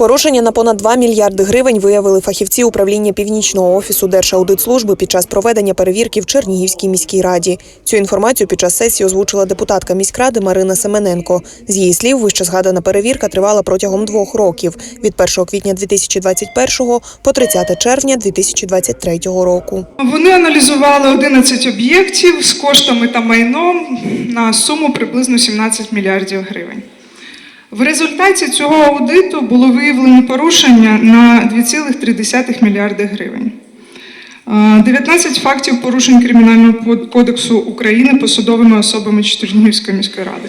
Порушення на понад 2 мільярди гривень виявили фахівці управління північного офісу Держаудитслужби під час проведення перевірки в Чернігівській міській раді. Цю інформацію під час сесії озвучила депутатка міськради Марина Семененко. З її слів, вище згадана перевірка тривала протягом двох років від 1 квітня 2021 по 30 червня 2023 року. Вони аналізували 11 об'єктів з коштами та майном на суму приблизно 17 мільярдів гривень. В результаті цього аудиту було виявлено порушення на 2,3 мільярди гривень. Е, 19 фактів порушень Кримінального кодексу України посадовими особами Чернігівської міської ради.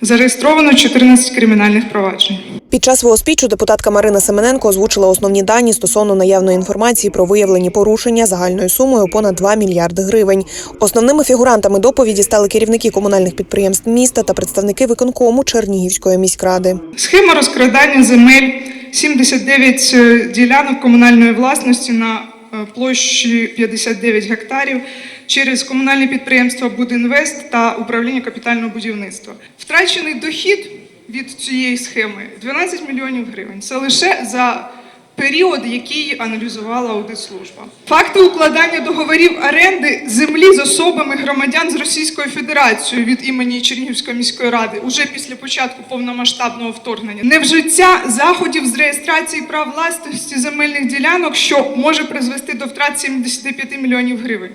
Зареєстровано 14 кримінальних проваджень. Під час свого спічу депутатка Марина Семененко озвучила основні дані стосовно наявної інформації про виявлені порушення загальною сумою понад 2 мільярди гривень. Основними фігурантами доповіді стали керівники комунальних підприємств міста та представники виконкому Чернігівської міськради. Схема розкрадання земель 79 е, ділянок комунальної власності на е, площі 59 гектарів через комунальне підприємство Будінвест та управління капітального будівництва. Втрачений дохід від цієї схеми 12 мільйонів гривень. Це лише за період, який аналізувала аудитслужба. Факти укладання договорів оренди землі з особами громадян з Російською Федерацією від імені Чернігівської міської ради уже після початку повномасштабного вторгнення. Невжиття заходів з реєстрації прав власності земельних ділянок, що може призвести до втрат 75 мільйонів гривень.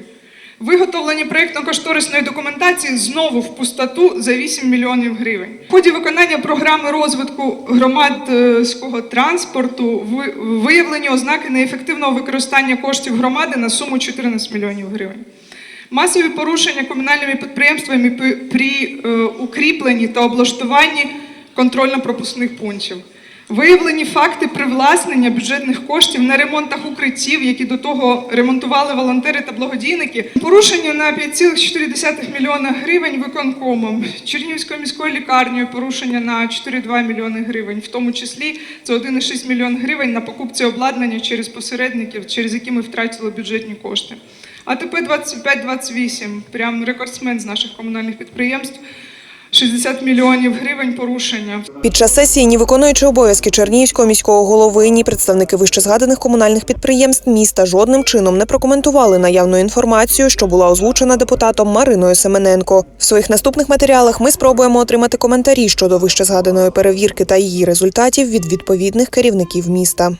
Виготовлення проєктно-кошторисної документації знову в пустоту за 8 мільйонів гривень. В ході виконання програми розвитку громадського транспорту виявлені ознаки неефективного використання коштів громади на суму 14 мільйонів гривень. Масові порушення комунальними підприємствами при е, укріпленні та облаштуванні контрольно-пропускних пунктів. Виявлені факти привласнення бюджетних коштів на ремонтах укриттів, які до того ремонтували волонтери та благодійники. Порушення на 5,4 мільйона гривень виконкомом, Чернігівською міською лікарнею порушення на 4,2 мільйони гривень, в тому числі це 1,6 мільйон гривень на покупці обладнання через посередників, через які ми втратили бюджетні кошти. АТП 25-28, прям рекордсмен з наших комунальних підприємств. 60 мільйонів гривень порушення. Під час сесії ні виконуючи обов'язки Чернігівського міського голови, ні представники вищезгаданих комунальних підприємств міста жодним чином не прокоментували наявну інформацію, що була озвучена депутатом Мариною Семененко. В своїх наступних матеріалах ми спробуємо отримати коментарі щодо вищезгаданої перевірки та її результатів від відповідних керівників міста.